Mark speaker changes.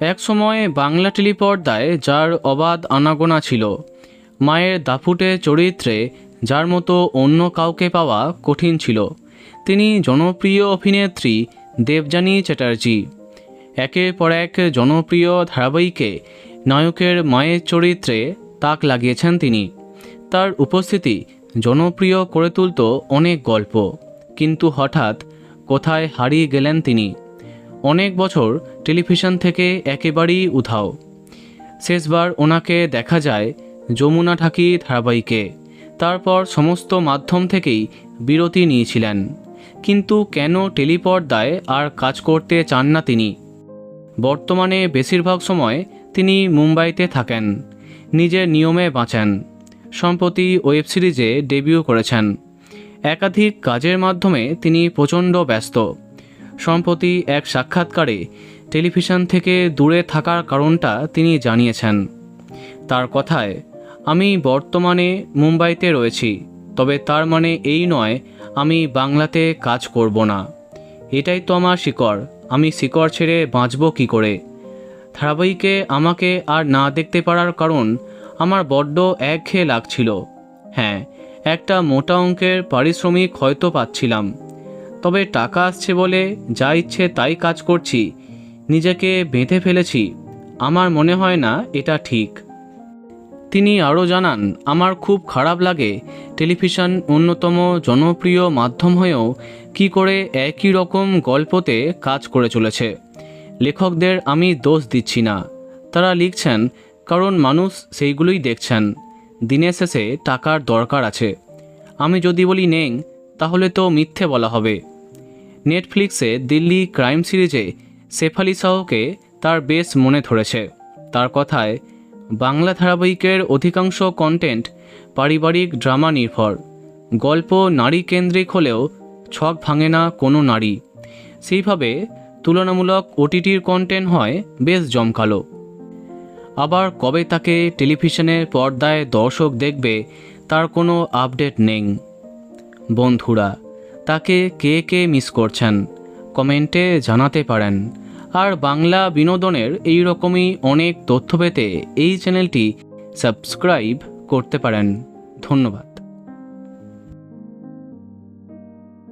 Speaker 1: একসময় বাংলা টেলিপর্দায় যার অবাধ আনাগোনা ছিল, মায়ের দাপুটে চরিত্রে যার মতো অন্য কাউকে পাওয়া কঠিন ছিল। তিনি জনপ্রিয় অভিনেত্রী দেবযানী চ্যাটার্জি। একের পর এক জনপ্রিয় ধারাবাহিকে নায়কের মায়ের চরিত্রে তাক লাগিয়েছেন তিনি। তার উপস্থিতি জনপ্রিয় করে তুলত অনেক গল্প, কিন্তু হঠাৎ কোথায় হারিয়ে গেলেন তিনি? অনেক বছর টেলিভিশন থেকে একেবারেই উধাও। শেষবার ওনাকে দেখা যায় যমুনা ঠাকি ধারাবাহিকে। তারপর সমস্ত মাধ্যম থেকেই বিরতি নিয়েছিলেন। কিন্তু কেন টেলিপর্দায় আর কাজ করতে চান না তিনি? বর্তমানে বেশিরভাগ সময় তিনি মুম্বাইতে থাকেন। নিজের নিয়মে বাঁচেন। সম্প্রতি ওয়েব সিরিজে ডেবিউ করেছেন। একাধিক কাজের মাধ্যমে তিনি প্রচণ্ড ব্যস্ত। সম্প্রতি এক সাক্ষাৎকারে টেলিভিশন থেকে দূরে থাকার কারণটা তিনি জানিয়েছেন। তার কথায়, আমি বর্তমানে মুম্বাইতে রয়েছি, তবে তার মানে এই নয়, আমি বাংলাতে কাজ করব না। এটাই তো আমার শিকড়, আমি শিকড় ছেড়ে বাঁচব কী করে? ধারাবাহিকে আমাকে আর না দেখতে পারার কারণ আমার বড্ড একঘেয়ে লাগছিল। হ্যাঁ একটা মোটা অঙ্কের পারিশ্রমিক হয়তো পাচ্ছিলাম। তবে টাকা আসছে বলে যা ইচ্ছে তাই কাজ করছি। নিজেকে বেঁধে ফেলেছি। আমার মনে হয় না এটা ঠিক। তিনি আরও জানান, আমার খুব খারাপ লাগে টেলিভিশন অন্যতম জনপ্রিয় মাধ্যম হয়েও কি করে একই রকম গল্পতে কাজ করে চলেছে। লেখকদের আমি দোষ দিচ্ছি না। তারা লিখছেন, কারণ মানুষ সেইগুলোই দেখছেন। দিনের শেষে টাকার দরকার আছে। আমি যদি বলি নেই তাহলে তো মিথ্যে বলা হবে। নেটফ্লিক্সে দিল্লি ক্রাইম সিরিজে শেফালি শাহকে তার বেশ মনে ধরেছে। তার কথায়, বাংলা ধারাবাহিকের অধিকাংশ কন্টেন্ট পারিবারিক ড্রামা নির্ভর। গল্প নারী কেন্দ্রিক হলেও ছক ভাঙে না কোনো নারী। সেইভাবে তুলনামূলক ওটিটির কন্টেন্ট হয় বেশ জমকালো। আবার কবে তাকে টেলিভিশনের পর্দায় দর্শক দেখবে তার কোনো আপডেট নেই। বন্ধুরা তাকে কে কে মিস করছেন, কমেন্টে জানাতে পারেন। আর বাংলা বিনোদনের এই রকমই অনেক তথ্য পেতে এই চ্যানেলটি সাবস্ক্রাইব করতে পারেন। ধন্যবাদ।